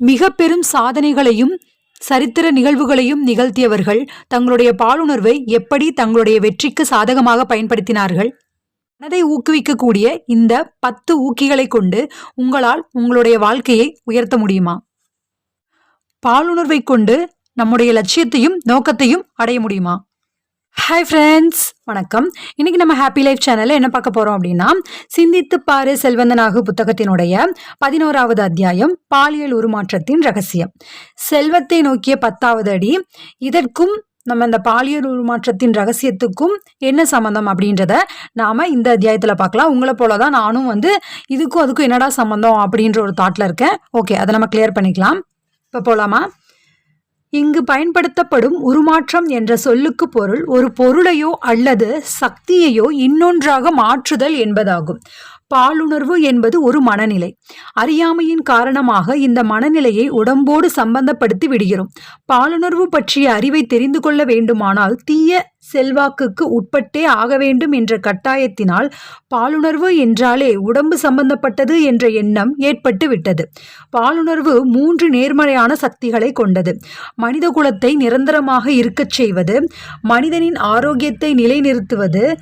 மிக பெரும் சாதனைகளையும் சரித்திர நிகழ்வுகளையும் நிகழ்த்தியவர்கள் தங்களுடைய பாலுணர்வை எப்படி தங்களுடைய வெற்றிக்கு சாதகமாக பயன்படுத்தினார்கள்? மனதை ஊக்குவிக்கக்கூடிய இந்த பத்து ஊக்கிகளை கொண்டு உங்களால் உங்களுடைய வாழ்க்கையை உயர்த்த முடியுமா? பாலுணர்வை கொண்டு நம்முடைய லட்சியத்தையும் நோக்கத்தையும் அடைய முடியுமா? ஹாய் ஃப்ரெண்ட்ஸ் வணக்கம். இன்றைக்கி நம்ம ஹாப்பி லைஃப் சேனலில் என்ன பார்க்க போகிறோம் அப்படின்னா சிந்தித்து பாரு செல்வந்தனாகு புத்தகத்தினுடைய பதினோராவது அத்தியாயம் பாலியல் உருமாற்றத்தின் ரகசியம். செல்வத்தை நோக்கிய பத்தாவது அடி இதற்கும் நம்ம இந்த பாலியல் உருமாற்றத்தின் ரகசியத்துக்கும் என்ன சம்மந்தம் அப்படின்றத நாம் இந்த அத்தியாயத்தில் பார்க்கலாம். உங்களை போல தான் நானும் வந்து இதுக்கும் அதுக்கும் என்னடா சம்மந்தம் அப்படின்ற ஒரு தாட்டில் இருக்கேன். ஓகே அதை நம்ம கிளியர் பண்ணிக்கலாம். இப்போ போகலாமா இங்கு பயன்படுத்தப்படும் உருமாற்றம் என்ற சொல்லுக்கு பொருள் ஒரு பொருளையோ அல்லது சக்தியையோ இன்னொன்றாக மாற்றுதல் என்பதாகும். பாலுணர்வு என்பது ஒரு மனநிலை. அறியாமையின் காரணமாக இந்த மனநிலையை உடம்போடு சம்பந்தப்படுத்தி விடுகிறோம். பாலுணர்வு பற்றிய அறிவை தெரிந்து கொள்ள வேண்டுமானால் தீய செல்வாக்குக்கு உட்பட்டே ஆக வேண்டும் என்ற கட்டாயத்தினால் பாலுணர்வு என்றாலே உடம்பு சம்பந்தப்பட்டது என்ற எண்ணம் ஏற்பட்டு விட்டது. பாலுணர்வு மூன்று நேர்மறையான சக்திகளை கொண்டது. மனித குலத்தை நிரந்தரமாக இருக்கச் செய்வது மனிதனின் ஆரோக்கியத்தை நிலைநிறுத்துவது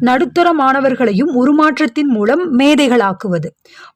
நடுத்தர மாணவர்களையும் உருமாற்றத்தின் மூலம் மேதைகளாக்குவது.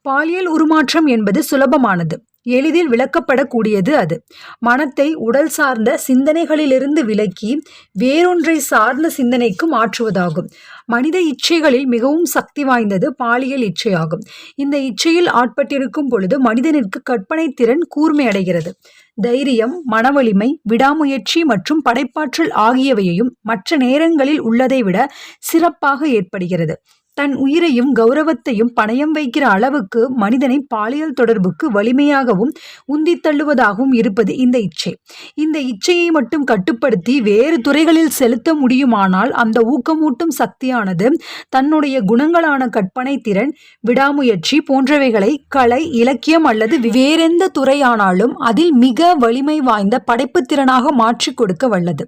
பாலியல் உருமாற்றம் என்பது சுலபமானது. எளிதில் விளக்கப்படக்கூடியது அது. மனத்தை உடல் சார்ந்த சிந்தனைகளிலிருந்து விலக்கி வேறொன்றை சார்ந்த சிந்தனைக்கு மாற்றுவதாகும். மனித இச்சைகளில் மிகவும் சக்தி வாய்ந்தது பாலியல் இச்சையாகும். இந்த இச்சையில் ஆட்பட்டிருக்கும் பொழுது மனிதனிற்கு கற்பனை திறன் கூர்மையடைகிறது தைரியம் மனவலிமை விடாமுயற்சி மற்றும் படைப்பாற்றல் ஆகியவையும் மற்ற நேரங்களில் உள்ளதை விட சிறப்பாக ஏற்படுகிறது. தன் உயிரையும் கௌரவத்தையும் பணயம் வைக்கிற அளவுக்கு மனிதனை பாலியல் தொடர்புக்கு வலிமையாகவும் உந்தி தள்ளுவதாகவும் இருப்பது இந்த இச்சை. இந்த இச்சையை மட்டும் கட்டுப்படுத்தி வேறு துறைகளில் செலுத்த முடியுமானால் அந்த ஊக்கமூட்டும் சக்தியானது தன்னுடைய குணங்களான கற்பனை திறன் விடாமுயற்சி போன்றவைகளை கலை இலக்கியம் அல்லது வேறெந்த துறையானாலும் அதில் மிக வலிமை வாய்ந்த படைப்பு திறனாக மாற்றிக் கொடுக்க வல்லது.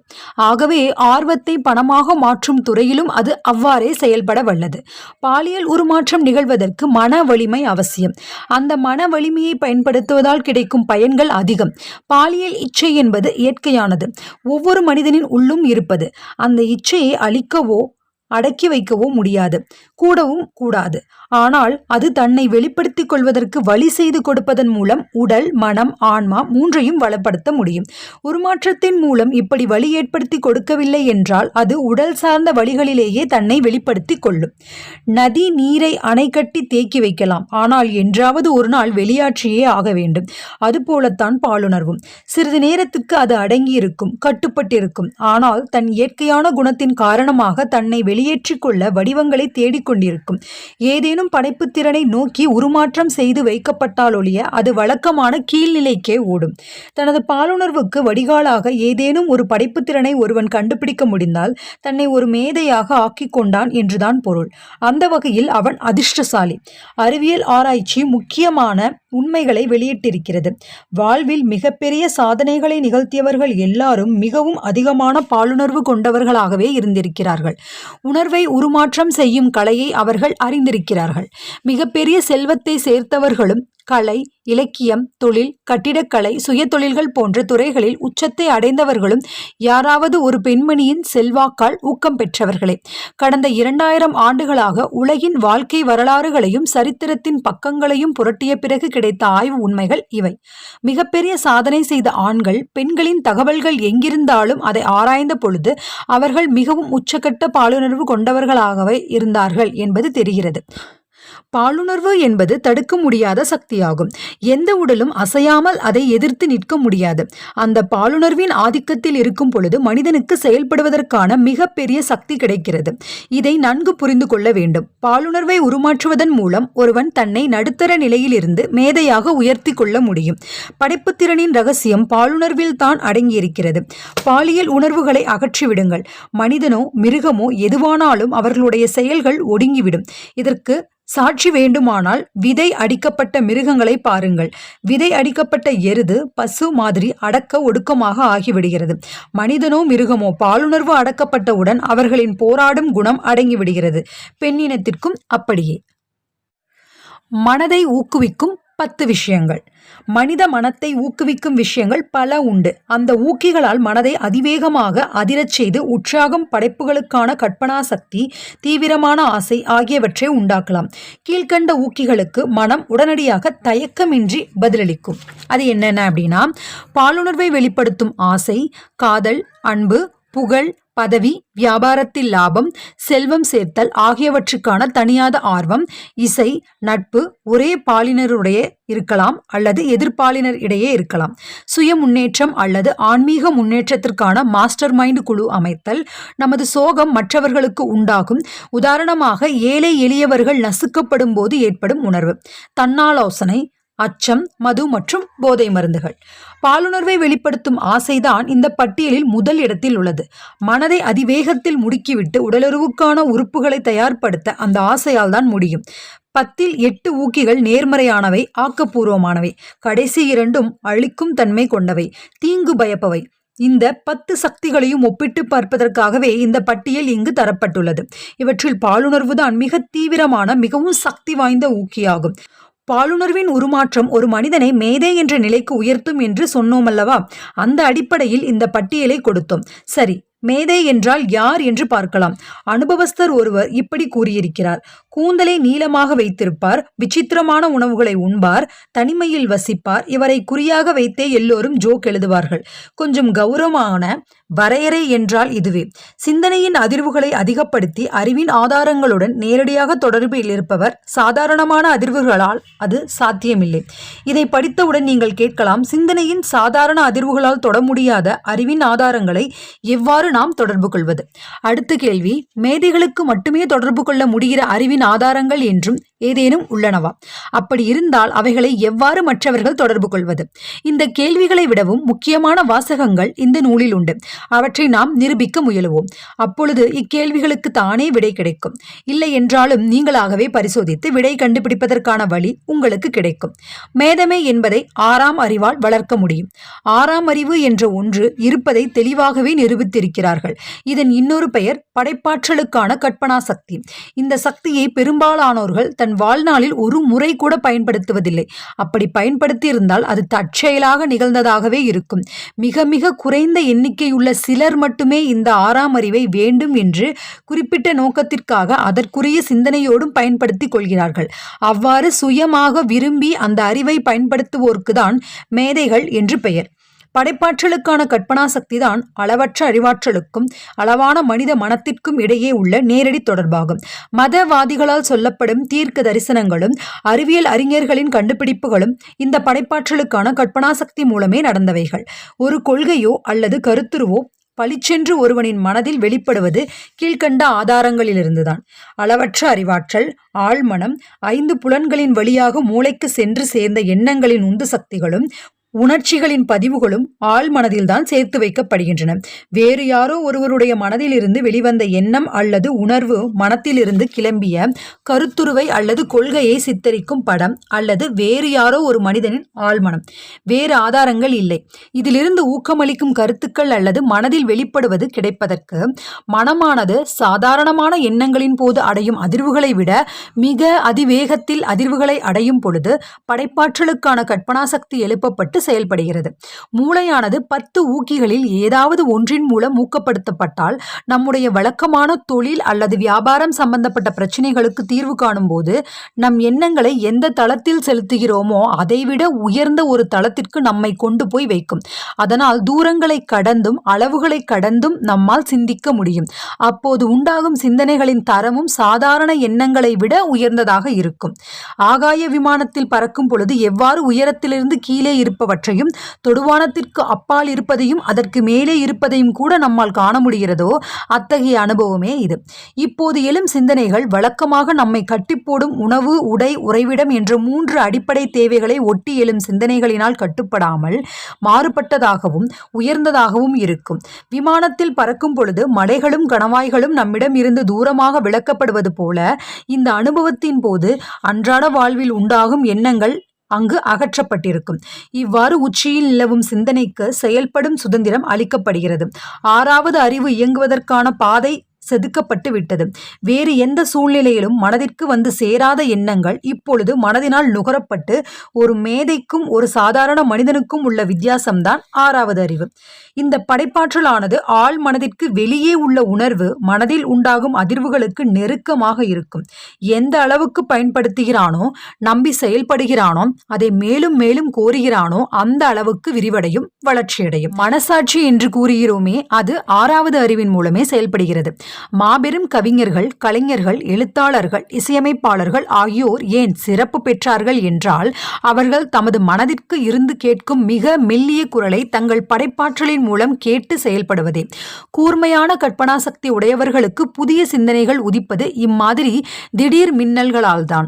ஆகவே ஆர்வத்தை பணமாக மாற்றும் துறையிலும் அது அவ்வாறே செயல்பட வல்லது. பாலியல் உருமாற்றம் நிகழ்வதற்கு மன வலிமை அவசியம். அந்த மன வலிமையை பயன்படுத்துவதால் கிடைக்கும் பயன்கள் அதிகம். பாலியல் இச்சை என்பது இயற்கையானது. ஒவ்வொரு மனிதனின் உள்ளும் இருப்பது. அந்த இச்சையை அழிக்கவோ அடக்கி வைக்கவோ முடியாது. கூடவும் கூடாது. ஆனால் அது தன்னை வெளிப்படுத்திக் கொள்வதற்கு வழி செய்து கொடுப்பதன் மூலம் உடல் மனம் ஆன்மா மூன்றையும் வளப்படுத்த முடியும். உருமாற்றத்தின் மூலம் இப்படி வழி ஏற்படுத்தி கொடுக்கவில்லை என்றால் அது உடல் சார்ந்த வழிகளிலேயே தன்னை வெளிப்படுத்திக் கொள்ளும். நதி நீரை அணை கட்டி தேக்கி வைக்கலாம். ஆனால் என்றாவது ஒரு நாள் வெளியாற்றியே ஆக வேண்டும். அதுபோலத்தான் பாலுணர்வும். சிறிது நேரத்துக்கு அது அடங்கியிருக்கும் கட்டுப்பட்டிருக்கும். ஆனால் தன் இயற்கையான குணத்தின் காரணமாக தன்னை வெளியேற்றிக் கொள்ள வடிவங்களை தேடிக்கொண்டிருக்கும் ஏதேனும் படைப்புத் படைப்புத்திறனை நோக்கி உருமாற்றம் செய்து வைக்கப்பட்டாலொழிய அது வழக்கமான கீழ்நிலைக்கே ஓடும். தனது பாலுணர்வுக்கு வடிகாலாக ஏதேனும் ஒரு படைப்புத்திறனை ஒருவன் கண்டுபிடிக்க முடிந்தால் தன்னை ஒரு மேதையாக ஆக்கிக் கொண்டான் என்றுதான் பொருள். அந்த வகையில் அவன் அதிர்ஷ்டசாலி. அறிவியல் ஆராய்ச்சி முக்கியமான உண்மைகளை வெளியிட்டிருக்கிறது. வாழ்வில் மிகப்பெரிய சாதனைகளை நிகழ்த்தியவர்கள் எல்லாரும் மிகவும் அதிகமான பாலுணர்வு கொண்டவர்களாகவே இருந்திருக்கிறார்கள். உணர்வை உருமாற்றம் செய்யும் கலையை அவர்கள் அறிந்திருக்கிறார்கள். மிகப்பெரிய செல்வத்தை சேர்த்தவர்களும் கலை இலக்கியம் தொழில் கட்டிடக்கலை சுயதொழில்கள் போன்ற துறைகளில் உச்சத்தை அடைந்தவர்களும் யாராவது ஒரு பெண்மணியின் செல்வாக்கால் ஊக்கம் பெற்றவர்களே. கடந்த இரண்டாயிரம் ஆண்டுகளாக உலகின் வாழ்க்கை வரலாறுகளையும் சரித்திரத்தின் பக்கங்களையும் புரட்டிய பிறகு கிடைத்த ஆய்வு உண்மைகள் இவை. மிகப்பெரிய சாதனை செய்த ஆண்கள் பெண்களின் தகவல்கள் எங்கிருந்தாலும் அதை ஆராய்ந்த பொழுது அவர்கள் மிகவும் உச்சக்கட்ட பாலுணர்வு கொண்டவர்களாகவே இருந்தார்கள் என்பது தெரிகிறது. பாலுணர்வு என்பது தடுக்க முடியாத சக்தியாகும். எந்த உடலும் அசையாமல் அதை எதிர்த்து நிற்க முடியாது. அந்த பாலுணர்வின் ஆதிக்கத்தில் இருக்கும் பொழுது மனிதனுக்கு செயல்படுவதற்கான மிகப்பெரிய சக்தி கிடைக்கிறது. இதை நன்கு புரிந்து கொள்ள வேண்டும். பாலுணர்வை உருமாற்றுவதன் மூலம் ஒருவன் தன்னை நடுத்தர நிலையிலிருந்து மேதையாக உயர்த்தி கொள்ள முடியும். படைப்புத்திறனின் ரகசியம் பாலுணர்வில் தான் அடங்கியிருக்கிறது. பாலியல் உணர்வுகளை அகற்றிவிடுங்கள். மனிதனோ மிருகமோ எதுவானாலும் அவர்களுடைய செயல்கள் ஒடுங்கிவிடும். இதற்கு சாட்சி வேண்டுமானால் விதை அடிக்கப்பட்ட மிருகங்களை பாருங்கள். விதை அடிக்கப்பட்ட எருது பசு மாதிரி அடக்க ஒடுக்கமாக ஆகிவிடுகிறது. மனிதனோ மிருகமோ பாலுணர்வு அடக்கப்பட்டவுடன் அவர்களின் போராடும் குணம் அடங்கிவிடுகிறது. பெண்ணினத்திற்கும் அப்படியே. மனதை ஊக்குவிக்கும் பத்து விஷயங்கள். மனித மனத்தை ஊக்குவிக்கும் விஷயங்கள் பல உண்டு. அந்த ஊக்கிகளால் மனதை அதிவேகமாக அதிரச் செய்து உற்சாகம் படைப்புகளுக்கான கற்பனா சக்தி தீவிரமான ஆசை ஆகியவற்றை உண்டாக்கலாம். கீழ்கண்ட ஊக்கிகளுக்கு மனம் உடனடியாக தயக்கமின்றி பதிலளிக்கும். அது என்னென்ன அப்படின்னா பாலுணர்வை வெளிப்படுத்தும் ஆசை காதல் அன்பு புகழ் பதவி வியாபாரத்தில் லாபம் செல்வம் சேர்த்தல் ஆகியவற்றுக்கான தனியாத ஆர்வம் இசை நட்பு ஒரே பாலினருடைய இருக்கலாம் அல்லது எதிர்பாலினர் இடையே இருக்கலாம். சுய முன்னேற்றம் அல்லது ஆன்மீக முன்னேற்றத்திற்கான மாஸ்டர் மைண்ட் குழு அமைத்தல் நமது சோகம் மற்றவர்களுக்கு உண்டாகும். உதாரணமாக ஏழை எளியவர்கள் நசுக்கப்படும் போது ஏற்படும் உணர்வு. தன்னாலோசனை அச்சம் மது மற்றும் போதை மருந்துகள். பாலுணர்வை வெளிப்படுத்தும் ஆசைதான் இந்த பட்டியலில் முதல் இடத்தில் உள்ளது. மனதை அதிவேகத்தில் முடுக்கிவிட்டு உடலுறவுக்கான உறுப்புகளை தயார்படுத்த அந்த ஆசையால் தான் முடியும். பத்தில் எட்டு ஊக்கிகள் நேர்மறையானவை ஆக்கப்பூர்வமானவை. கடைசி இரண்டும் அழிக்கும் தன்மை கொண்டவை. தீங்கு பயப்பவை. இந்த பத்து சக்திகளையும் ஒப்பிட்டு பார்ப்பதற்காகவே இந்த பட்டியல் இங்கு தரப்பட்டுள்ளது. இவற்றில் பாலுணர்வுதான் மிக தீவிரமான மிகவும் சக்தி வாய்ந்த ஊக்கியாகும். பாலுணர்வின் உருமாற்றம் ஒரு மனிதனை மேதை என்ற நிலைக்கு உயர்த்தும் என்று சொன்னோமல்லவா? அந்த அடிப்படையில் இந்த பட்டியலை கொடுத்தோம். சரி மேதை என்றால் யார் என்று பார்க்கலாம். அனுபவஸ்தர் ஒருவர் இப்படி கூறியிருக்கிறார். கூந்தலை நீளமாக வைத்திருப்பார் விசித்திரமான உணவுகளை உண்பார் தனிமையில் வசிப்பார். இவரை குறியாக வைத்தே எல்லோரும் ஜோக் எழுதுவார்கள். கொஞ்சம் கௌரவமான வரையறை என்றால் இதுவே. சிந்தனையின் அதிர்வுகளை அதிகப்படுத்தி அறிவின் ஆதாரங்களுடன் நேரடியாக தொடர்பில் இருப்பவர் சாதாரணமான அதிர்வுகளால் அது சாத்தியமில்லை. இதை படித்தவுடன் நீங்கள் கேட்கலாம் சிந்தனையின் சாதாரண அதிர்வுகளால் தொட முடியாத அறிவின் ஆதாரங்களை எவ்வாறு நாம் தொடர்பு கொள்வது? அடுத்த கேள்வி மேதைகளுக்கு மட்டுமே தொடர்பு கொள்ள முடிகிற அறிவின் ஆதாரங்கள் என்றும் ஏதேனும் உள்ளனவா? அப்படி இருந்தால் அவைகளை எவ்வாறு மற்றவர்கள் தொடர்பு கொள்வது? இந்த கேள்விகளை விடவும் முக்கியமான வாசகங்கள் இந்த நூலில் உண்டு. அவற்றை நாம் நிரூபிக்க முயலுவோம். அப்பொழுது இக்கேள்விகளுக்கு தானே விடை கிடைக்கும். இல்லை என்றாலும் நீங்களாகவே பரிசோதித்து விடை கண்டுபிடிப்பதற்கான வழி உங்களுக்கு கிடைக்கும். மேதமை என்பதை ஆறாம் அறிவால் வளர்க்க முடியும். ஆறாம் அறிவு என்ற ஒன்று இருப்பதை தெளிவாகவே நிரூபித்திருக்கிறார்கள். இதன் இன்னொரு பெயர் படைப்பாற்றலுக்கான கற்பனா சக்தி. இந்த சக்தியை பெரும்பாலானோர்கள் தன் வாழ்நாளில் ஒரு முறை கூட பயன்படுத்துவதில்லை. அப்படி பயன்படுத்தி இருந்தால் அது தற்செயலாக நிகழ்ந்ததாகவே இருக்கும். மிக மிக குறைந்த எண்ணிக்கையுள்ள சிலர் மட்டுமே இந்த ஆறாம் அறிவை வேண்டும் என்று குறிப்பிட்ட நோக்கத்திற்காக அதற்குரிய சிந்தனையோடும் பயன்படுத்திக் கொள்கிறார்கள். அவ்வாறு சுயமாக விரும்பி அந்த அறிவை பயன்படுத்துவோர்க்குதான் மேதைகள் என்று பெயர். படைப்பாற்றலுக்கான கற்பனா சக்திதான் அளவற்ற அறிவாற்றலுக்கும் அளவான மனித மனத்திற்கும் இடையே உள்ள நேரடி தொடர்பாகும். மதவாதிகளால் சொல்லப்படும் தீர்க்க தரிசனங்களும் அறிவியல் அறிஞர்களின் கண்டுபிடிப்புகளும் இந்த படைப்பாற்றலுக்கான கற்பனா சக்தி மூலமே நடந்தவைகள். ஒரு கொள்கையோ அல்லது கருத்துருவோ பளிச்சென்று ஒருவனின் மனதில் வெளிப்படுவது கீழ்கண்ட ஆதாரங்களிலிருந்துதான். அளவற்ற அறிவாற்றல் ஆழ்மனம் ஐந்து புலன்களின் வழியாக மூளைக்கு சென்று சேர்ந்த எண்ணங்களின் உந்து சக்திகளும் உணர்ச்சிகளின் பதிவுகளும் ஆள் மனதில்தான் சேர்த்து வைக்கப்படுகின்றன. வேறு யாரோ ஒருவருடைய மனதிலிருந்து வெளிவந்த எண்ணம் அல்லது உணர்வு மனத்திலிருந்து கிளம்பிய கருத்துருவை அல்லது கொள்கையை சித்தரிக்கும் படம் அல்லது வேறு யாரோ ஒரு மனிதனின் ஆழ்மனம் வேறு ஆதாரங்கள் இல்லை. இதிலிருந்து ஊக்கமளிக்கும் கருத்துக்கள் அல்லது மனதில் வெளிப்படுவது கிடைப்பதற்கு மனமானது சாதாரணமான எண்ணங்களின் போது அடையும் அதிர்வுகளை விட மிக அதிவேகத்தில் அதிர்வுகளை அடையும் பொழுது படைப்பாற்றலுக்கான கற்பனாசக்தி எழுப்பப்பட்டு செயல்படுகிறது. மூளையானது பத்து ஊக்கிகளில் ஏதாவது ஒன்றின் மூலம் ஊக்கப்படுத்தப்பட்டால் நம்முடைய வழக்கமான தொழில் அல்லது வியாபாரம் சம்பந்தப்பட்ட பிரச்சனைகளுக்கு தீர்வு காணும் போது நம் எண்ணங்களை எந்த தளத்தில் செலுத்துகிறோமோ அதைவிட உயர்ந்த ஒரு தளத்திற்கு நம்மை கொண்டு போய் வைக்கும். அதனால் தூரங்களை கடந்தும் அளவுகளை கடந்தும் நம்மால் சிந்திக்க முடியும். அப்போது உண்டாகும் சிந்தனைகளின் தரமும் சாதாரண எண்ணங்களை விட உயர்ந்ததாக இருக்கும். ஆகாய விமானத்தில் பறக்கும் பொழுது எவ்வாறு உயரத்திலிருந்து கீழே இருப்பவர் இருப்பவற்றையும் தொடுவானத்திற்கு அப்பால் இருப்பதையும் அதற்கு மேலே இருப்பதையும் கூட நம்மால் காண முடிகிறதோ அத்தகைய அனுபவமே இது. இப்போது எழும் சிந்தனைகள் வழக்கமாக நம்மை கட்டிப்போடும் உணவு உடை உறைவிடம் என்ற மூன்று அடிப்படை தேவைகளை ஒட்டி எழும் சிந்தனைகளினால் கட்டுப்படாமல் மாறுபட்டதாகவும் உயர்ந்ததாகவும் இருக்கும். விமானத்தில் பறக்கும் பொழுது மலைகளும் கணவாய்களும் நம்மிடம் இருந்து தூரமாக விளக்கப்படுவது போல இந்த அனுபவத்தின் போது அன்றாட வாழ்வில் உண்டாகும் எண்ணங்கள் அங்கு அகற்றப்பட்டிருக்கும். இவ்வாறு உச்சியில் நிலவும் சிந்தனைக்கு செயல்படும் சுதந்திரம் அளிக்கப்படுகிறது. ஆறாவது அறிவு இயங்குவதற்கான பாதை செதுக்கப்பட்டு விட்டது. வேறு எந்த சூழ்நிலையிலும் மனதிற்கு வந்து சேராத எண்ணங்கள் இப்பொழுது மனதினால் நுகரப்பட்டு ஒரு மேதைக்கும் ஒரு சாதாரண மனிதனுக்கும் உள்ள வித்தியாசம்தான் ஆறாவது அறிவு. இந்த படைப்பாற்றலானது ஆழ் மனதிற்கு வெளியே உள்ள உணர்வு மனதில் உண்டாகும் அதிர்வுகளுக்கு நெருக்கமாக இருக்கும். எந்த அளவுக்கு பயன்படுத்துகிறானோ நம்பி செயல்படுகிறானோ அதை மேலும் மேலும் கோருகிறானோ அந்த அளவுக்கு விரிவடையும் வளர்ச்சியடையும். மனசாட்சி என்று கூறுகிறோமே அது ஆறாவது அறிவின் மூலமே செயல்படுகிறது. மாபெரும் கவிஞர்கள் கலைஞர்கள் எழுத்தாளர்கள் இசையமைப்பாளர்கள் ஆகியோர் ஏன் சிறப்பு பெற்றார்கள் என்றால் அவர்கள் தமது மனதிற்கு இருந்து கேட்கும் மிக மெல்லிய குரலை தங்கள் படைப்பாற்றலின் மூலம் கேட்டு செயல்படுவதே. கூர்மையான கற்பனா சக்தி உடையவர்களுக்கு புதிய சிந்தனைகள் உதிப்பது இம்மாதிரி திடீர் மின்னல்களால்தான்.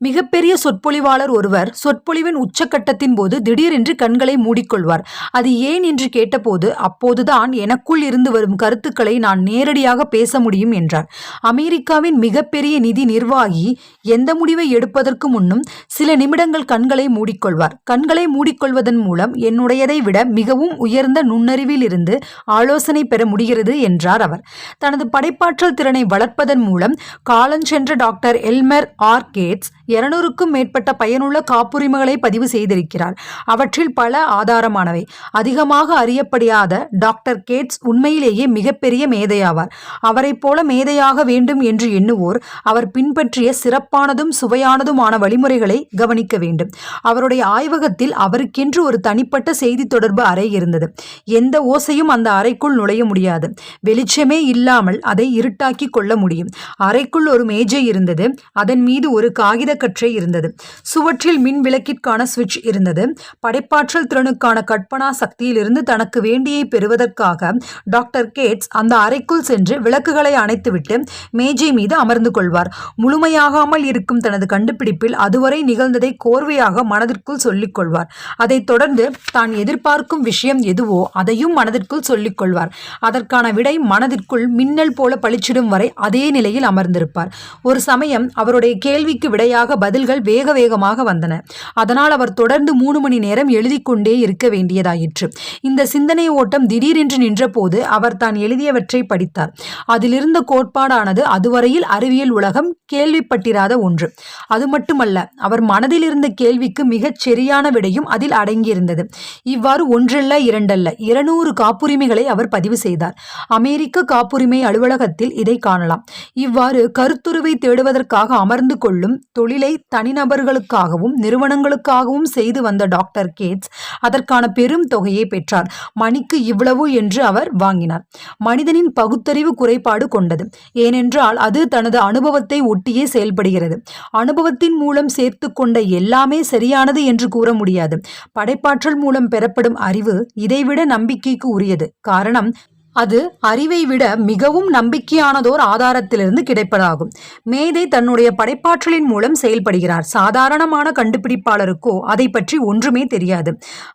மிகப்பெரிய சொற்பொழிவாளர் ஒருவர் சொற்பொழிவின் உச்சக்கட்டத்தின் போது திடீரென்று கண்களை மூடிக்கொள்வார். அது ஏன் என்று கேட்டபோது அப்போதுதான் எனக்குள் இருந்து வரும் கருத்துக்களை நான் நேரடியாக பேச முடியும் என்றார். அமெரிக்காவின் மிகப்பெரிய நிதி நிர்வாகி எந்த முடிவை எடுப்பதற்கு முன்னும் சில நிமிடங்கள் கண்களை மூடிக்கொள்வார். கண்களை மூடிக்கொள்வதன் மூலம் என்னுடையதை விட மிகவும் உயர்ந்த நுண்ணறிவில் இருந்து ஆலோசனை பெற முடிகிறது என்றார் அவர். தனது படைப்பாற்றல் திறனை வளர்ப்பதன் மூலம் காலஞ்சென்ற டாக்டர் எல்மர் ஆர் கேட்ஸ் இருநூறுக்கும் மேற்பட்ட பயனுள்ள காப்புரிமைகளை பதிவு செய்திருக்கிறார். அவற்றில் பல ஆதாரமானவை. அதிகமாக அறியப்படியாத டாக்டர் கேட்ஸ் உண்மையிலேயே மிகப்பெரிய மேதையாவார். அவரைப் போல மேதையாக வேண்டும் என்று எண்ணுவோர் அவர் பின்பற்றிய சிறப்பானதும் சுவையானதுமான வழிமுறைகளை கவனிக்க வேண்டும். அவருடைய ஆய்வகத்தில் அவருக்கென்று ஒரு தனிப்பட்ட செய்தி தொடர்பு அறை இருந்தது. எந்த ஓசையும் அந்த அறைக்குள் நுழைய முடியாது. வெளிச்சமே இல்லாமல் அதை இருட்டாக்கி கொள்ள முடியும். அறைக்குள் ஒரு மேஜை இருந்தது. அதன் மீது ஒரு காகித விளக்கற்றே இருந்தது. சுவற்றில் மின் விளக்கிற்கான சுவிட்ச் இருந்தது. படைப்பாற்றல் திறனுக்கான கற்பனா சக்தியிலிருந்து தனக்கு வேண்டியை பெறுவதற்காக டாக்டர் கேட்ஸ் அந்த அறைக்குள் சென்று விளக்குகளை அணைத்துவிட்டு மேஜை மீது அமர்ந்து கொள்வார். முழுமையாகாமல் இருக்கும் தனது கண்டுபிடிப்பில் அதுவரை நிகழ்ந்ததை கோர்வையாக மனதிற்குள் சொல்லிக் கொள்வார். அதைத் தொடர்ந்து தான் எதிர்பார்க்கும் விஷயம் எதுவோ அதையும் மனதிற்குள் சொல்லிக் கொள்வார். அதற்கான விடை மனதிற்குள் மின்னல் போல பளிச்சிடும் வரை அதே நிலையில் அமர்ந்திருப்பார். ஒரு சமயம் அவருடைய கேள்விக்கு விடையாக பதில்கள் வேக வேகமாக வந்தன. அதனால் அவர் தொடர்ந்து மூணு மணி நேரம் எழுதி கொண்டே இருக்க வேண்டியதாயிற்று. இந்த சிந்தனை ஓட்டம் திடீரென்று நின்றபோது அவர் தான் எழுதியவற்றை படித்தார். அதிலிருந்த கோட்பாடானது அதுவரையில் அறிவியல் உலகம் கேள்விப்பட்டிராத ஒன்று. அது மட்டுமல்ல அவர் மனதில் இருந்த கேள்விக்கு மிகச் சரியான விடையும் அதில் அடங்கியிருந்தது. இவ்வாறு ஒன்றல்ல இரண்டல்ல இருநூறு காப்புரிமைகளை அவர் பதிவு செய்தார். அமெரிக்க காப்புரிமை அலுவலகத்தில் இதை காணலாம். இவ்வாறு கருத்துருவை தேடுவதற்காக அமர்ந்து கொள்ளும் தொழிலை தனிநபர்களுக்காகவும் நிறுவனங்களுக்காகவும் செய்து வந்த டாக்டர் கேட்ஸ் அதற்கான பெரும் தொகையை பெற்றார். மணிக்கு இவ்வளவு என்று அவர் வாங்கினார். மனிதனின் பகுத்தறிவு குறைபாடு கொண்டது. ஏனென்றால் அது தனது அனுபவத்தை ஒட்டியே செயல்படுகிறது. அனுபவத்தின் மூலம் சேர்த்து கொண்ட எல்லாமே சரியானது என்று கூற முடியாது. படைப்பாற்றல் மூலம் பெறப்படும் அறிவு இதைவிட நம்பிக்கைக்கு உரியது. காரணம் அது அறிவை விட மிகவும் நம்பிக்கையானதோர் ஆதாரத்திலிருந்து கிடைப்பதாகும். மேதை தன்னுடைய படைப்பாற்றலின் மூலம் செயல்படுகிறார். சாதாரணமான கண்டுபிடிப்பாளருக்கோ அதை பற்றி ஒன்றுமே தெரியாது.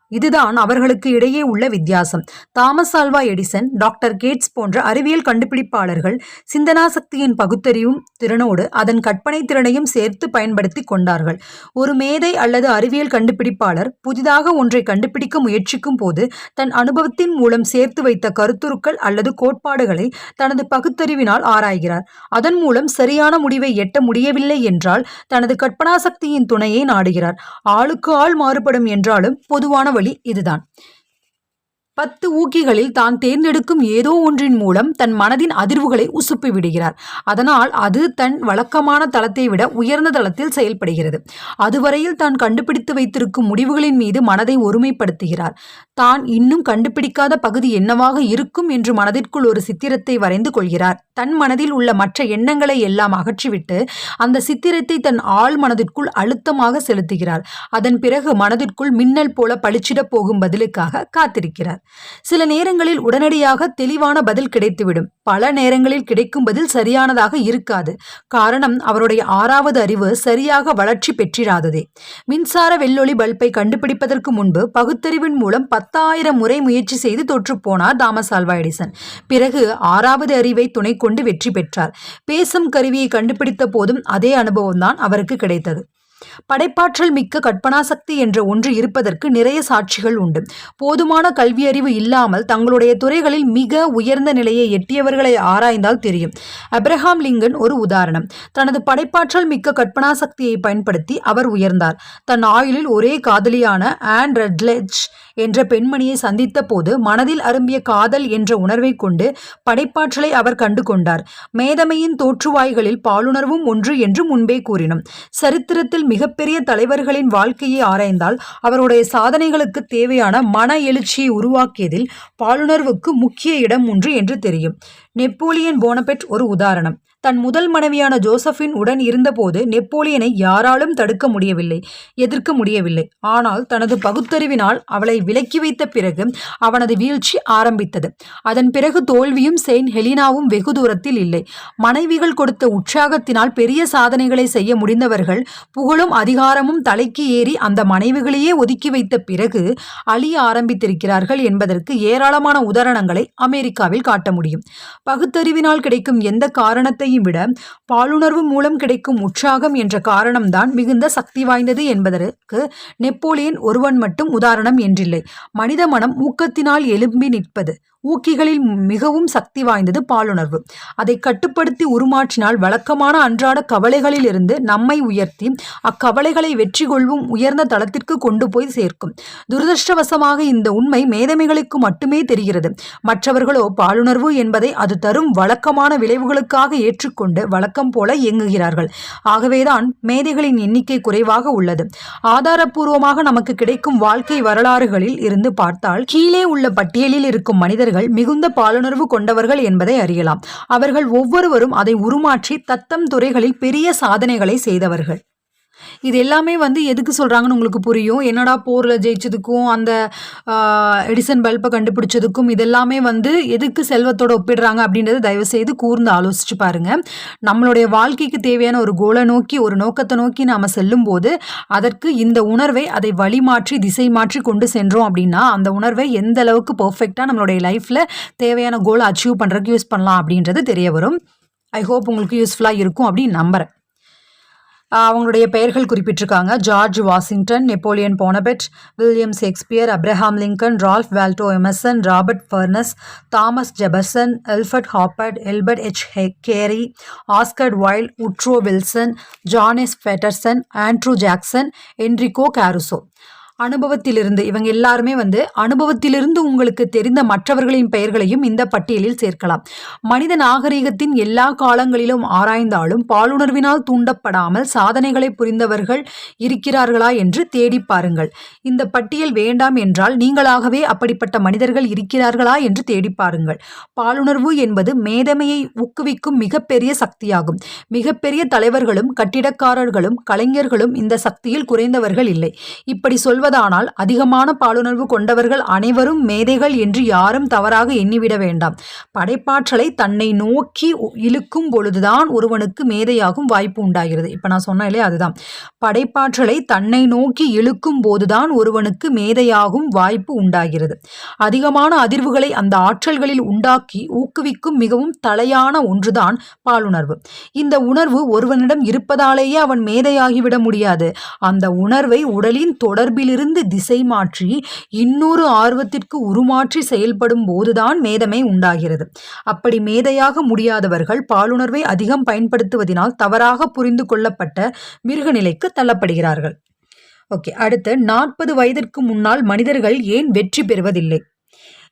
இதுதான் அவர்களுக்கு இடையே உள்ள வித்தியாசம். Thomas Alva Edison doctor Gates போன்ற அறிவியல் கண்டுபிடிப்பாளர்கள் சிந்தனா சக்தியின் பகுத்தறிவும் திறனோடு அதன் கற்பனை திறனையும் சேர்த்து பயன்படுத்தி கொண்டார்கள். ஒரு மேதை அல்லது அறிவியல் கண்டுபிடிப்பாளர் புதிதாக ஒன்றை கண்டுபிடிக்க முயற்சிக்கும் போது தன் அனுபவத்தின் மூலம் சேர்த்து வைத்த கருத்துரு கருத்துக்கள் அல்லது கோட்பாடுகளை தனது பகுத்தறிவினால் ஆராய்கிறார். அதன் மூலம் சரியான முடிவை எட்ட முடியவில்லை என்றால் தனது கற்பனா சக்தியின் துணையை நாடுகிறார். ஆளுக்கு ஆள் மாறுபடும் என்றாலும் பொதுவான வழி இதுதான். பத்து ஊக்கிகளில் தான் தேர்ந்தெடுக்கும் ஏதோ ஒன்றின் மூலம் தன் மனதின் அதிர்வுகளை உசுப்பி விடுகிறார். அதனால் அது தன் வழக்கமான தளத்தை விட உயர்ந்த தளத்தில் செயல்படுகிறது. அதுவரையில் தான் கண்டுபிடித்து வைத்திருக்கும் முடிவுகளின் மீது மனதை ஒருமைப்படுத்துகிறார். தான் இன்னும் கண்டுபிடிக்காத பகுதி என்னவாக இருக்கும் என்று மனதிற்குள் ஒரு சித்திரத்தை வரைந்து கொள்கிறார். தன் மனதில் உள்ள மற்ற எண்ணங்களை எல்லாம் அகற்றிவிட்டு அந்த சித்திரத்தை தன் ஆழ் மனதிற்குள் அழுத்தமாக செலுத்துகிறார். அதன் பிறகு மனதிற்குள் மின்னல் போல பளிச்சிடப் போகும் பதிலுக்காக காத்திருக்கிறார். சில நேரங்களில் உடனடியாக தெளிவான பதில் கிடைத்துவிடும். பல நேரங்களில் கிடைக்கும் பதில் சரியானதாக இருக்காது. காரணம் அவருடைய ஆறாவது அறிவு சரியாக வளர்ச்சி பெற்றிராததே. மின்சார வெள்ளொளி பல்பை கண்டுபிடிப்பதற்கு முன்பு பகுத்தறிவின் மூலம் பத்தாயிரம் முறை முயற்சி செய்து தோற்றுப்போனார் தாமஸ் ஆல்வா எடிசன் பிறகு ஆறாவது அறிவை துணை கொண்டு வெற்றி பெற்றார். பேசும் கருவியை கண்டுபிடித்த போதும் அதே அனுபவம்தான் அவருக்கு கிடைத்தது. படைப்பாற்றல் மிக்க கற்பனா சக்தி என்ற ஒன்று இருப்பதற்கு நிறைய சாட்சிகள் உண்டு. போதுமான கல்வியறிவு இல்லாமல் தங்களுடைய துறைகளில் மிக உயர்ந்த நிலையை எட்டியவர்களை ஆராய்ந்தால் தெரியும். அப்ரஹாம் லிங்கன் ஒரு உதாரணம். தனது படைப்பாற்றல் மிக்க கற்பனா சக்தியை பயன்படுத்தி அவர் உயர்ந்தார். தன் ஆயுளில் ஒரே காதலியான ஆன் ரெட்லெஜ் என்ற பெண்மணியை சந்தித்த போது மனதில் அரும்பிய காதல் என்ற உணர்வை கொண்டு படைப்பாற்றலை அவர் கண்டு கொண்டார் மேதமையின் தோற்றுவாய்களில் பாலுணர்வும் ஒன்று என்று முன்பே கூறினோம். சரித்திரத்தில் மிகப்பெரிய தலைவர்களின் வாழ்க்கையை ஆராய்ந்தால் அவருடைய சாதனைகளுக்கு தேவையான மன எழுச்சியை உருவாக்கியதில் பாலுணர்வுக்கு முக்கிய இடம் ஒன்று என்று தெரியும். நெப்போலியன் போனபெட் ஒரு உதாரணம். தன் முதல் மனைவியான ஜோசபின் உடன் இருந்தபோது நெப்போலியனை யாராலும் தடுக்க முடியவில்லை எதிர்க்க முடியவில்லை. ஆனால் தனது பகுத்தறிவினால் அவளை விலக்கி வைத்த பிறகு அவனது வீழ்ச்சி ஆரம்பித்தது. அதன் பிறகு தோல்வியும் செயின்ட் ஹெலினாவும் வெகு தூரத்தில் இல்லை. மனைவிகள் கொடுத்த உற்சாகத்தினால் பெரிய சாதனைகளை செய்ய முடிந்தவர்கள் புகழும் அதிகாரமும் தலைக்கு ஏறி அந்த மனைவிகளையே ஒதுக்கி வைத்த பிறகு அழிய ஆரம்பித்திருக்கிறார்கள் என்பதற்கு ஏராளமான உதாரணங்களை அமெரிக்காவில் காட்ட முடியும். பகுத்தறிவினால் கிடைக்கும் எந்த காரணத்தை காரணத்தையும் விட பாலுணர்வு மூலம் கிடைக்கும் உற்சாகம் என்ற காரணம்தான் மிகுந்த சக்தி வாய்ந்தது என்பதற்கு நெப்போலியன் ஒருவன் மட்டும் உதாரணம் என்றில்லை. மனித மனம் ஊக்கத்தினால் எழும்பி நிற்பது. ஊக்கிகளில் மிகவும் சக்தி வாய்ந்தது பாலுணர்வு. அதை கட்டுப்படுத்தி உருமாற்றினால் வழக்கமான அன்றாட கவலைகளிலிருந்து நம்மை உயர்த்தி அக்கவலைகளை வெற்றி கொள்வும் உயர்ந்த தளத்திற்கு கொண்டு போய் சேர்க்கும். துரதிருஷ்டவசமாக இந்த உண்மை மேதமைகளுக்கு மட்டுமே தெரிகிறது. மற்றவர்களோ பாலுணர்வு என்பதை அது தரும் வழக்கமான விளைவுகளுக்காக ஏற்றுக்கொண்டு வழக்கம் போல இயங்குகிறார்கள். ஆகவேதான் மேதைகளின் எண்ணிக்கை குறைவாக உள்ளது. ஆதாரப்பூர்வமாக நமக்கு கிடைக்கும் வாழ்க்கை வரலாறுகளில் இருந்து பார்த்தால் கீழே உள்ள பட்டியலில் இருக்கும் மனிதர்கள் மிகுந்த பாலுணர்வு கொண்டவர்கள் என்பதை அறியலாம். அவர்கள் ஒவ்வொருவரும் அதை உருமாற்றி தத்தம் துறைகளில் பெரிய சாதனைகளை செய்தவர்கள். இது எல்லாமே வந்து எதுக்கு சொல்கிறாங்கன்னு உங்களுக்கு புரியும். என்னடா போரில் ஜெயிச்சதுக்கும் அந்த எடிசன் பல்பை கண்டுபிடிச்சதுக்கும் இதெல்லாமே வந்து எதுக்கு செல்வத்தோட ஒப்பிடுறாங்க அப்படின்றத தயவு செய்து கூர்ந்து ஆலோசிச்சு பாருங்கள் நம்மளுடைய வாழ்க்கைக்கு தேவையான ஒரு கோலை நோக்கி ஒரு நோக்கத்தை நோக்கி நாம் செல்லும்போது அதற்கு இந்த உணர்வை அதை வழி மாற்றி திசை மாற்றி கொண்டு சென்றோம் அப்படின்னா அந்த உணர்வை எந்த அளவுக்கு பர்ஃபெக்டாக நம்மளுடைய லைஃப்பில் தேவையான கோலை அச்சீவ் பண்ணுறதுக்கு யூஸ் பண்ணலாம் அப்படின்றது தெரிய வரும். ஐ ஹோப் உங்களுக்கு யூஸ்ஃபுல்லாக இருக்கும் அப்படின்னு நம்புகிறேன் அவங்களுடைய பெயர்கள் குறிப்பிட்டிருக்காங்க. George Washington Napoleon Bonaparte William Shakespeare Abraham Lincoln Ralph Waldo Emerson Robert Furness Thomas Jefferson Elbert Hubbard Elbert H. Gary Oscar Wilde Woodrow Wilson Janis Fetterson Patterson Andrew Jackson Enrico Caruso. அனுபவத்திலிருந்து இவங்க எல்லாருமே வந்து அனுபவத்திலிருந்து உங்களுக்கு தெரிந்த மற்றவர்களின் பெயர்களையும் இந்த பட்டியலில் சேர்க்கலாம். மனித நாகரிகத்தின் எல்லா காலங்களிலும் ஆராய்ந்தாலும் பாலுணர்வினால் தூண்டப்படாமல் சாதனைகளை புரிந்தவர்கள் இருக்கிறார்களா என்று தேடி பாருங்கள். இந்த பட்டியல் வேண்டாம் என்றால் நீங்களாகவே அப்படிப்பட்ட மனிதர்கள் இருக்கிறார்களா என்று தேடி பாருங்கள். பாலுணர்வு என்பது மேதமையை ஊக்குவிக்கும் மிகப்பெரிய சக்தியாகும். மிகப்பெரிய தலைவர்களும் கட்டிடக்காரர்களும் கலைஞர்களும் இந்த சக்தியில் குறைந்தவர்கள் இல்லை. இப்படி சொல்வதானால் அதிகமான பாலுணர்வு கொண்டவர்கள் அனைவரும் மேதைகள் என்று யாரும் தவறாக எண்ணிவிட வேண்டாம். படைப்பாற்றலை தன்னை நோக்கி இழுக்கும் பொழுதுதான் ஒருவனுக்கு மேதையாகும் வாய்ப்பு உண்டாகிறது. இப்போ நான் சொன்னேன் இல்லையா? அதுதான். படைப்பாற்றலை தன்னை நோக்கி இழுக்கும் போதுதான் ஒருவனுக்கு மேதையாகும் வாய்ப்பு உண்டாகிறது. அதிகமான அதிர்வுகளை அந்த ஆற்றல்களில் உண்டாக்கி ஊக்குவிக்கும் மிகவும் தலையான ஒன்றுதான் பாலுணர்வு. இந்த உணர்வு ஒருவனிடம் இருப்பதாலேயே அவன் மேதையாகிவிட முடியாது. அந்த உணர்வை உடலின் தொடர்பில் தொடர்பிலிருந்து திசை மாற்றி இன்னொரு ஆர்வத்திற்கு உருமாற்றி செயல்படும் போதுதான் மேதமை உண்டாகிறது. அப்படி மேதையாக முடியாதவர்கள் பாலுணர்வை அதிகம் பயன்படுத்துவதினால் தவறாக புரிந்து கொள்ளப்பட்ட மிருகநிலைக்கு தள்ளப்படுகிறார்கள். ஓகே அடுத்து நாற்பது வயதிற்கு முன்னால் மனிதர்கள் ஏன் வெற்றி பெறுவதில்லை?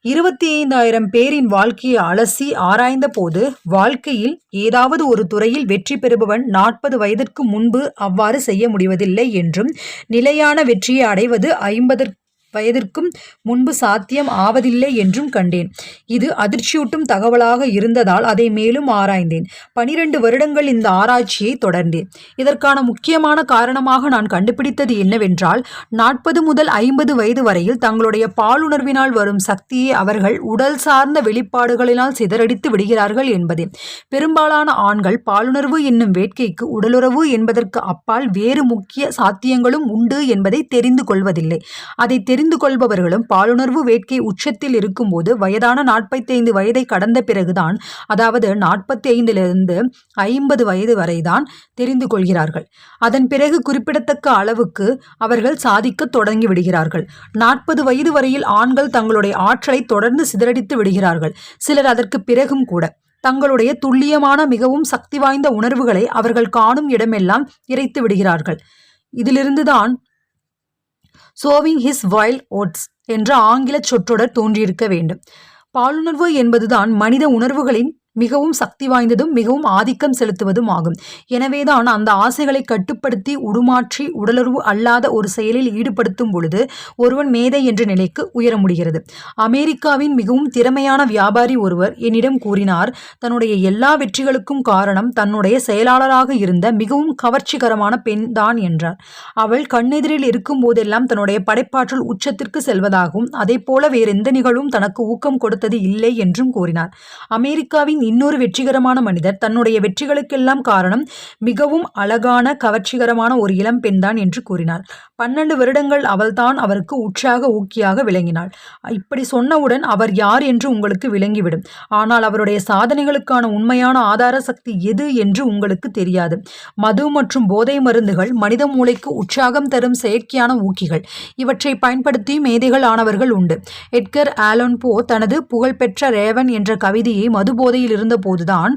இருபத்தி ஐந்தாயிரம் பேரின் வாழ்க்கையை அலசி ஆராய்ந்த போது வாழ்க்கையில் ஏதாவது ஒரு துறையில் வெற்றி பெறுபவன் நாற்பது வயதிற்கு முன்பு அவ்வாறு செய்ய முடிவதில்லை என்றும் நிலையான வெற்றியை அடைவது ஐம்பதற்கு வயதிற்கும் முன்பு சாத்தியம் ஆவதில்லை என்றும் கண்டேன். இது அதிர்ச்சியூட்டும் தகவலாக இருந்ததால் அதை மேலும் ஆராய்ந்தேன். பனிரெண்டு வருடங்கள் இந்த ஆராய்ச்சியை தொடர்ந்தேன். இதற்கான முக்கியமான காரணமாக நான் கண்டுபிடித்தது என்னவென்றால் நாற்பது முதல் ஐம்பது வயது வரையில் தங்களுடைய பாலுணர்வினால் வரும் சக்தியை அவர்கள் உடல் சார்ந்த வெளிப்பாடுகளினால் சிதறடித்து விடுகிறார்கள் என்பதே. பெரும்பாலான ஆண்கள் பாலுணர்வு என்னும் வேட்கைக்கு உடலுறவு என்பதற்கு அப்பால் வேறு முக்கிய சாத்தியங்களும் உண்டு என்பதை தெரிந்து கொள்வதில்லை. அதை தெரி தெரிந்து கொள்பவர்களும் பாலுணர்வு வேட்கை உச்சத்தில் இருக்கும்போது வயதான நாற்பத்தைந்து வயதை கடந்த பிறகுதான் அதாவது நாற்பத்தி ஐந்திலிருந்து ஐம்பது வயது வரைதான் தெரிந்து கொள்கிறார்கள் அதன் பிறகு குறிப்பிடத்தக்க அளவுக்கு அவர்கள் சாதிக்க தொடங்கி விடுகிறார்கள். நாற்பது வயது வரையில் ஆண்கள் தங்களுடைய ஆற்றலை தொடர்ந்து சிதறடித்து விடுகிறார்கள். சிலர் அதற்கு பிறகும் கூட தங்களுடைய துல்லியமான மிகவும் சக்தி வாய்ந்த உணர்வுகளை அவர்கள் காணும் இடமெல்லாம் இறைத்து விடுகிறார்கள். இதிலிருந்துதான் சோவிங் ஹிஸ் வைல்ட் ஓட்ஸ் என்ற ஆங்கில சொற்றொடர் தோன்றியிருக்க வேண்டும். பாலுணர்வு என்பதுதான் மனித உணர்வுகளின் மிகவும் சக்தி வாய்ந்ததும் மிகவும் ஆதிக்கம் செலுத்துவதும் ஆகும். எனவேதான் அந்த ஆசைகளை கட்டுப்படுத்தி உருமாற்றி உடலுறவு அல்லாத ஒரு செயலில் ஈடுபடுத்தும் பொழுது ஒருவன் மேதை என்ற நிலைக்கு உயர முடிகிறது. அமெரிக்காவின் மிகவும் திறமையான வியாபாரி ஒருவர் என்னிடம் கூறினார் தன்னுடைய எல்லா வெற்றிகளுக்கும் காரணம் தன்னுடைய செயலாளராக இருந்த மிகவும் கவர்ச்சிகரமான பெண் தான் என்றார். அவள் கண்ணெதிரில் இருக்கும் போதெல்லாம் தன்னுடைய படைப்பாற்றல் உச்சத்திற்கு செல்வதாகவும் அதே போல வேறெந்த நிகழ்வும் தனக்கு ஊக்கம் கொடுத்தது இல்லை என்றும் கூறினார். அமெரிக்காவின் இன்னொரு வெற்றிகரமான மனிதர். தன்னுடைய வெற்றிகளுக்கெல்லாம் காரணம் மிகவும் அழகான கவர்ச்சிகரமான ஒரு இளம் பெண்தான் என்று கூறினார் பன்னெண்டு வருடங்கள் அவள்தான் அவருக்கு உற்சாக ஊக்கியாக விளங்கினாள். இப்படி சொன்னவுடன் அவர் யார் என்று உங்களுக்கு விளங்கிவிடும். ஆனால் அவருடைய சாதனைகளுக்கான உண்மையான ஆதார சக்தி எது என்று உங்களுக்கு தெரியாது. மது மற்றும் போதை மருந்துகள் மனித மூளைக்கு உற்சாகம் தரும் செயற்கையான ஊக்கிகள். இவற்றை பயன்படுத்தி மேதைகள் ஆனவர்கள் உண்டு. எட்கர் ஆலோன் போ தனது புகழ்பெற்ற ரேவன் என்ற கவிதையை மது போதையில் இருந்தபோதுதான்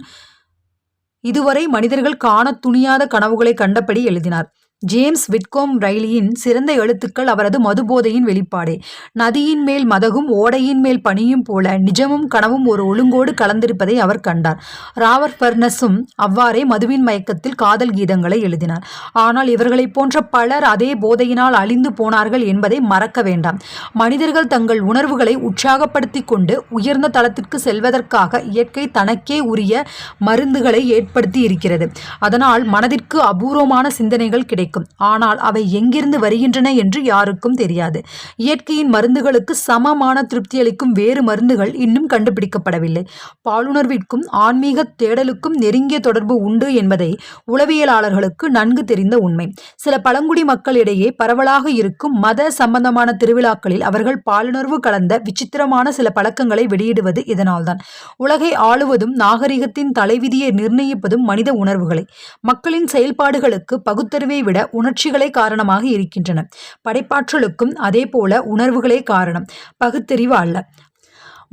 இதுவரை மனிதர்கள் காணத் துணியாத கனவுகளை கண்டபடி எழுதினார். ஜேம்ஸ் விட்கோம் ரைலியின் சிறந்த எழுத்துக்கள் அவரது மதுபோதையின் வெளிப்பாடே. நதியின் மேல் மதகும் ஓடையின் மேல் பனியும் போல நிஜமும் கனவும் ஒரு ஒழுங்கோடு கலந்திருப்பதை அவர் கண்டார். ராவர் பர்னஸும் அவ்வாறே மதுவின் மயக்கத்தில் காதல் கீதங்களை எழுதினார். ஆனால் இவர்களைப் போன்ற பலர் அதே போதையினால் அழிந்து போனார்கள் என்பதை மறக்க வேண்டாம். மனிதர்கள் தங்கள் உணர்வுகளை உற்சாகப்படுத்தி கொண்டு உயர்ந்த தளத்திற்கு செல்வதற்காக இயற்கை தனக்கே உரிய மருந்துகளை ஏற்படுத்தி இருக்கிறது. அதனால் மனதிற்கு அபூர்வமான சிந்தனைகள் கிடைக்கும். ஆனால் அவை எங்கிருந்து வருகின்றன என்று யாருக்கும் தெரியாது. இயற்கையின் மருந்துகளுக்கு சமமான திருப்தியளிக்கும் வேறு மருந்துகள் இன்னும் கண்டுபிடிக்கப்படவில்லை. பாலுணர்விற்கும் ஆன்மீக தேடலுக்கும் நெருங்கிய தொடர்பு உண்டு என்பதை உளவியலாளர்களுக்கு நன்கு தெரிந்த உண்மை. சில பழங்குடி மக்களிடையே பரவலாக இருக்கும் மத சம்பந்தமான திருவிழாக்களில் அவர்கள் பாலுணர்வு கலந்த விசித்திரமான சில பழக்கங்களை வெளியிடுவது இதனால்தான். உலகை ஆளுவதும் நாகரிகத்தின் தலைவிதியை நிர்ணயிப்பதும் மனித உணர்வுகளை. மக்களின் செயல்பாடுகளுக்கு பகுத்தறிவை விட உணர்ச்சிகளே காரணமாக இருக்கின்றன. படைப்பாற்றலுக்கும் அதே போல உணர்வுகளே காரணம். பகுத்தறிவு அல்ல.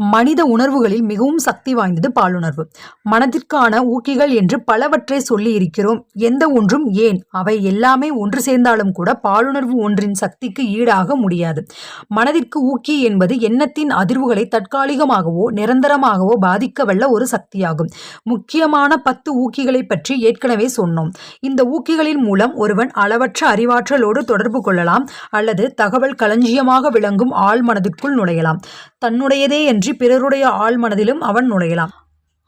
மனித உணர்வுகளில் மிகவும் சக்தி வாய்ந்தது பாலுணர்வு. மனதிற்கான ஊக்கிகள் என்று பலவற்றை சொல்லி இருக்கிறோம் எந்த ஒன்றும் ஏன்? அவை எல்லாமே ஒன்று சேர்ந்தாலும் கூட பாலுணர்வு ஒன்றின் சக்திக்கு ஈடாக முடியாது. மனதிற்கு ஊக்கி என்பது எண்ணத்தின் அதிர்வுகளை தற்காலிகமாகவோ நிரந்தரமாகவோ பாதிக்கவல்ல ஒரு சக்தியாகும். முக்கியமான பத்து ஊக்கிகளை பற்றி ஏற்கனவே சொன்னோம். இந்த ஊக்கிகளின் மூலம் ஒருவன் அளவற்ற அறிவாற்றலோடு தொடர்பு கொள்ளலாம் அல்லது தகவல் களஞ்சியமாக விளங்கும் ஆழ் மனதிற்குள் நுழையலாம். தன்னுடையதே என்று பிறருடைய ஆழ்மனதிலும் அவன் நுழையலாம்.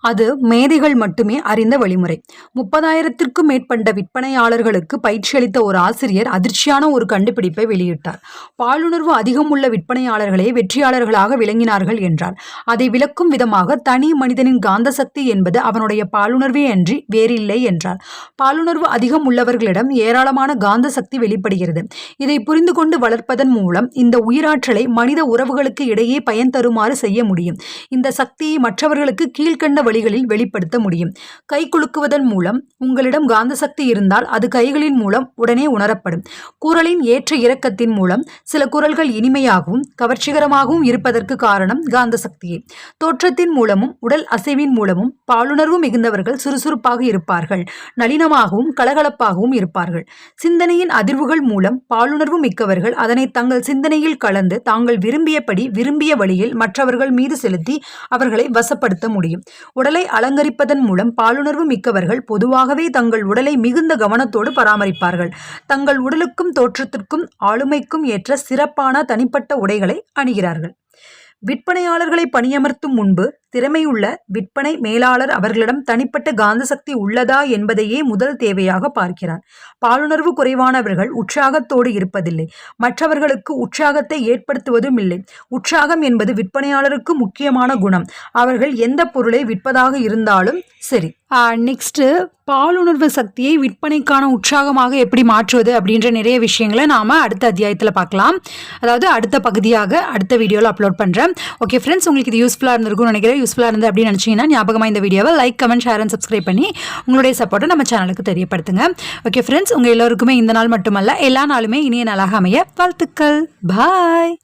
அது மேதைகள் மட்டுமே அறிந்த வழிமுறை. முப்பதாயிரத்திற்கும் மேற்பட்ட விற்பனையாளர்களுக்கு பயிற்சியளித்த ஒரு ஆசிரியர் அதிர்ச்சியான ஒரு கண்டுபிடிப்பை வெளியிட்டார். பாலுணர்வு அதிகம் உள்ள விற்பனையாளர்களே வெற்றியாளர்களாக விளங்கினார்கள் என்றார். அதை விளக்கும் விதமாக தனி மனிதனின் காந்த சக்தி என்பது அவனுடைய பாலுணர்வே அன்றி வேறில்லை என்றார். பாலுணர்வு அதிகம் உள்ளவர்களிடம் ஏராளமான காந்த சக்தி வெளிப்படுகிறது. இதை புரிந்து கொண்டு வளர்ப்பதன் மூலம் இந்த உயிராற்றலை மனித உறவுகளுக்கு இடையே பயன் தருமாறு செய்ய முடியும். இந்த சக்தியை மற்றவர்களுக்கு கீழ்கண்ட வழிகளில் வெளிப்படுத்த முடியும். கை குலுக்குவதன் மூலம் உங்களிடம் காந்த சக்தி இருந்தால் அது கைகளின் மூலம் உடனே உணரப்படும். குரலின் ஏற்ற இறக்கத்தின் மூலம் சில குரல்கள் இனிமையாகவும் கவர்ச்சிகரமாகவும் இருப்பதற்கு காரணம் காந்த சக்தியே தோற்றத்தின் மூலமும் உடல் அசைவின் மூலமும் பாலுணர்வு மிகுந்தவர்கள் சுறுசுறுப்பாக இருப்பார்கள். நளினமாகவும் கலகலப்பாகவும் இருப்பார்கள். சிந்தனையின் அதிர்வுகள் மூலம் பாலுணர்வு மிக்கவர்கள் அதனை தங்கள் சிந்தனையில் கலந்து தாங்கள் விரும்பியபடி விரும்பிய வழியில் மற்றவர்கள் மீது செலுத்தி அவர்களை வசப்படுத்த முடியும். உடலை அலங்கரிப்பதன் மூலம் பாலுணர்வு மிக்கவர்கள் பொதுவாகவே தங்கள் உடலை மிகுந்த கவனத்தோடு பராமரிப்பார்கள். தங்கள் உடலுக்கும் தோற்றத்திற்கும் ஆளுமைக்கும் ஏற்ற சிறப்பான தனிப்பட்ட உடைகளை அணிகிறார்கள். விற்பனையாளர்களை பணியமர்த்தும் முன்பு திறமையுள்ள விற்பனை மேலாளர் அவர்களிடம் தனிப்பட்ட காந்த சக்தி உள்ளதா என்பதையே முதல் தேவையாக பார்க்கிறார். பாலுணர்வு குறைவானவர்கள் உற்சாகத்தோடு இருப்பதில்லை. மற்றவர்களுக்கு உற்சாகத்தை ஏற்படுத்துவதும் இல்லை. உற்சாகம் என்பது விற்பனையாளருக்கு முக்கியமான குணம். அவர்கள் எந்த பொருளை விற்பதாக இருந்தாலும் சரி. நெக்ஸ்ட்டு பாலுணர்வு சக்தியை விற்பனைக்கான உற்சாகமாக எப்படி மாற்றுவது அப்படின்ற நிறைய விஷயங்களை நாம் அடுத்த அத்தியாயத்தில் பார்க்கலாம். அதாவது அடுத்த பகுதியாக அடுத்த வீடியோவில் அப்லோட் பண்ணுறேன் ஓகே ஃப்ரெண்ட்ஸ் உங்களுக்கு இது யூஸ்ஃபுல்லாக இருந்திருக்கும்னு நினைக்கிறேன். யூஸ்ஃபுல்லாக இருந்தது அப்படின்னு நினச்சிங்கன்னா ஞாபகமாக இந்த வீடியோவை like comment share and subscribe பண்ணி உங்களுடைய சப்போர்ட்டை நம்ம சேனலுக்கு தெரியப்படுத்துங்க. ஓகே ஃப்ரெண்ட்ஸ் உங்கள் எல்லோருக்குமே இந்த நாள் மட்டுமல்ல எல்லா நாளுமே இனிய நாளாக அமைய. வாழ்த்துக்கள். பாய்